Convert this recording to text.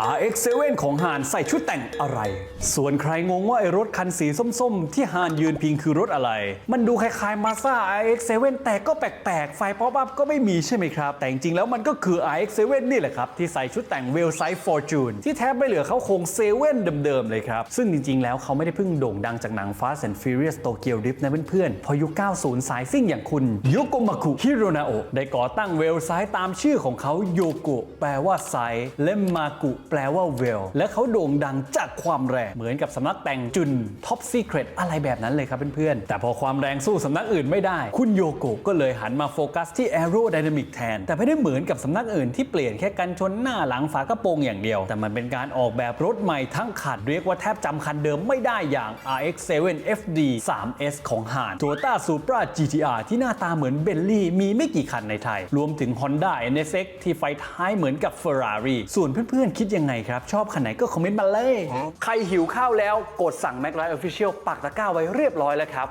RX7 ของฮานใส่ชุดแต่งอะไร ส่วนใครงงว่าไอ้รถคันสีส้มๆ ที่ฮานยืนพิงคือรถอะไร มันดูคล้ายๆ Mazda RX7 แต่ก็แปลกๆ ไฟป๊อปอัพก็ไม่มีใช่ไหมครับ แต่จริงๆแล้วมันก็คือ RX7 นี่แหละครับ ที่ใส่ชุดแต่ง w e l l s i z e Fortune ที่แทบไม่เหลือเขาโครงเซเว่นเดิมๆ เลยครับ ซึ่งจริงๆ แล้วเขาไม่ได้เพิ่งโด่งดังจากหนัง Fast and Furious Tokyo Drift นะเพื่อนๆ พอยุค 90 สายซิ่งอย่างคุณโยโกมาคุฮิโรนาโอะได้ก่อตั้งเวลไซตามชื่อของเขาโยโกะแปลว่าไซและมากุแปลว่าเวลและเขาโด่งดังจากความแรง เหมือนกับสำนักแต่งจุน Top Secret อะไรแบบนั้นเลยครับเพื่อนๆ แต่พอความแรงสู้สำนักอื่นไม่ได้ คุณโยโกะก็เลยหันมาโฟกัสที่ Aerodynamic แทน แต่ไม่ได้เหมือนกับสำนักอื่นที่เปลี่ยนแค่กันชนหน้าหลังฝากระโปรงอย่างเดียว แต่มันเป็นการออกแบบรถใหม่ทั้งคันเรียกว่าแทบจำคันเดิมไม่ได้อย่าง RX7 FD 3S ของฮาน Toyota Supra GTR ที่หน้าตาเหมือนเบนลี่มีไม่กี่คันในไทย รวมถึง Honda NSX ที่ไฟท้ายเหมือนกับ Ferrari ส่วนเพื่อนๆคิดยังไงครับ ชอบคันไหนก็คอมเมนต์มาเลย ใครหิวข้าวแล้วกดสั่ง Mac Life Official ปักตะกร้าไว้เรียบร้อยแล้วครับ